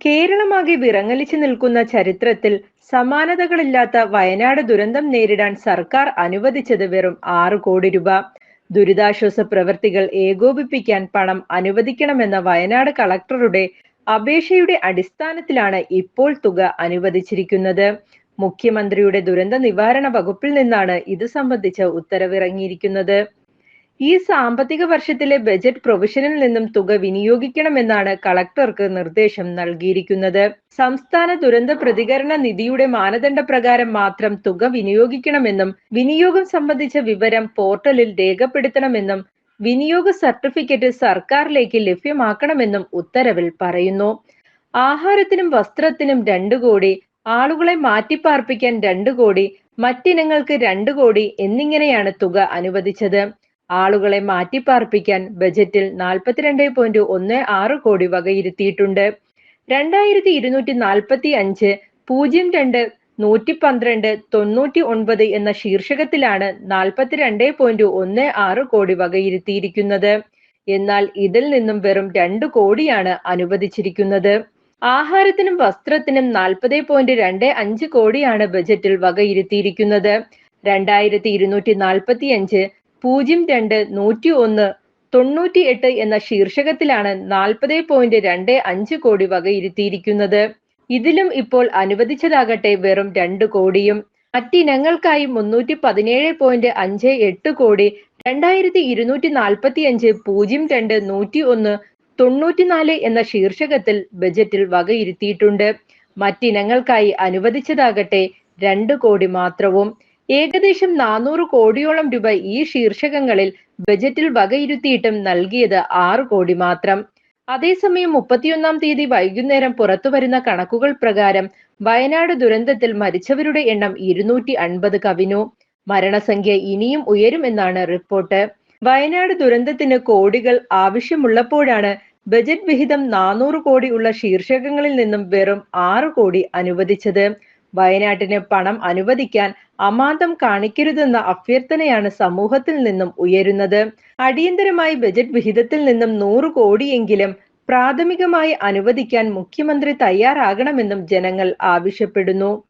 കേരളമാകെ വിറങ്ങലിച്ചു നിൽക്കുന്ന ചരിത്രത്തിൽ സമാനതകളില്ലാത്ത വയനാട് ദുരന്തം നേരിടാൻ സർക്കാർ അനുവദിച്ചത് വെറും ആറ് കോടി രൂപ. ദുരിതാശ്വാസ പ്രവർത്തികൾ ഏകോപിപ്പിക്കാൻ പണം അനുവദിക്കണമെന്ന വയനാട് കളക്ടറുടെ അപേക്ഷയുടെ അടിസ്ഥാനത്തിലാണ് ഇപ്പോൾ തുക അനുവദിച്ചിരിക്കുന്നത്. മുഖ്യമന്ത്രിയുടെ ദുരന്ത നിവാരണ വകുപ്പിൽ നിന്നാണ് ഇത് സംബന്ധിച്ച ഉത്തരവിറങ്ങിയിരിക്കുന്നത്. ഈ സാമ്പത്തിക വർഷത്തിലെ ബജറ്റ് പ്രൊവിഷനിൽ നിന്നും തുക വിനിയോഗിക്കണമെന്നാണ് കളക്ടർക്ക് നിർദ്ദേശം നൽകിയിരിക്കുന്നത്. സംസ്ഥാന ദുരന്ത പ്രതികരണ നിധിയുടെ മാനദണ്ഡ പ്രകാരം മാത്രം തുക വിനിയോഗിക്കണമെന്നും വിനിയോഗം സംബന്ധിച്ച വിവരം പോർട്ടലിൽ രേഖപ്പെടുത്തണമെന്നും വിനിയോഗ സർട്ടിഫിക്കറ്റ് സർക്കാരിലേക്ക് ലഭ്യമാക്കണമെന്നും ഉത്തരവിൽ പറയുന്നു. ആഹാരത്തിനും വസ്ത്രത്തിനും രണ്ടു കോടി ആളുകളെ മാറ്റിപ്പാർപ്പിക്കാൻ രണ്ടു കോടി മറ്റിനങ്ങൾക്ക് രണ്ടു കോടി എന്നിങ്ങനെയാണ് തുക അനുവദിച്ചത്. ആളുകളെ മാറ്റിപ്പാർപ്പിക്കാൻ ബജറ്റിൽ നാൽപ്പത്തിരണ്ട് പോയിന്റ് ഒന്ന് ആറ് കോടി വകയിരുത്തിയിട്ടുണ്ട്. രണ്ടായിരത്തി ഇരുന്നൂറ്റി നാൽപ്പത്തി അഞ്ച് പൂജ്യം രണ്ട് നൂറ്റി പന്ത്രണ്ട് തൊണ്ണൂറ്റി ഒൻപത് എന്ന ശീർഷകത്തിലാണ് നാൽപ്പത്തിരണ്ട് പോയിന്റ് ഒന്ന് ആറ് കോടി വകയിരുത്തിയിരിക്കുന്നത്. എന്നാൽ ഇതിൽ നിന്നും വെറും രണ്ട് കോടിയാണ് അനുവദിച്ചിരിക്കുന്നത്. ആഹാരത്തിനും വസ്ത്രത്തിനും നാൽപ്പത് പോയിന്റ് രണ്ട് അഞ്ച് കോടിയാണ് ബജറ്റിൽ വകയിരുത്തിയിരിക്കുന്നത്. രണ്ടായിരത്തി ഇരുന്നൂറ്റി നാൽപ്പത്തി അഞ്ച് പൂജ്യം രണ്ട് നൂറ്റി ഒന്ന് തൊണ്ണൂറ്റി എട്ട് എന്ന ശീർഷകത്തിലാണ് നാൽപ്പത് പോയിന്റ് രണ്ട് അഞ്ച് കോടി വകയിരുത്തിയിരിക്കുന്നത്. ഇതിലും ഇപ്പോൾ അനുവദിച്ചതാകട്ടെ വെറും രണ്ട് കോടിയും. മറ്റിനങ്ങൾക്കായി മുന്നൂറ്റി പതിനേഴ് പോയിന്റ് അഞ്ച് എട്ട് കോടി രണ്ടായിരത്തി ഇരുന്നൂറ്റി നാൽപ്പത്തി അഞ്ച് പൂജ്യം രണ്ട് നൂറ്റി ഒന്ന് തൊണ്ണൂറ്റിനാല് എന്ന ശീർഷകത്തിൽ ബജറ്റിൽ വകയിരുത്തിയിട്ടുണ്ട്. മറ്റിനങ്ങൾക്കായി അനുവദിച്ചതാകട്ടെ രണ്ട് കോടി മാത്രവും. ഏകദേശം നാനൂറ് കോടിയോളം രൂപ ഈ ശീർഷകങ്ങളിൽ ബജറ്റിൽ വകയിരുത്തിയിട്ടും നൽകിയത് ആറ് കോടി മാത്രം. അതേസമയം മുപ്പത്തിയൊന്നാം തീയതി വൈകുന്നേരം പുറത്തുവരുന്ന കണക്കുകൾ പ്രകാരം വയനാട് ദുരന്തത്തിൽ മരിച്ചവരുടെ എണ്ണം ഇരുന്നൂറ്റി അൻപത് കവിഞ്ഞു. മരണസംഖ്യ ഇനിയും ഉയരും എന്നാണ് റിപ്പോർട്ട്. വയനാട് ദുരന്തത്തിന് കോടികൾ ആവശ്യമുള്ളപ്പോഴാണ് ബജറ്റ് വിഹിതം നാനൂറ് കോടി ഉള്ള ശീർഷകങ്ങളിൽ നിന്നും വെറും ആറ് കോടി അനുവദിച്ചത്. വയനാട്ടിന് പണം അനുവദിക്കാൻ അമാന്തം കാണിക്കരുതെന്ന അഭ്യർത്ഥനയാണ് സമൂഹത്തിൽ നിന്നും ഉയരുന്നത്. അടിയന്തരമായി ബജറ്റ് വിഹിതത്തിൽ നിന്നും നൂറ് കോടിയെങ്കിലും പ്രാഥമികമായി അനുവദിക്കാൻ മുഖ്യമന്ത്രി തയ്യാറാകണമെന്നും ജനങ്ങൾ ആവശ്യപ്പെടുന്നു.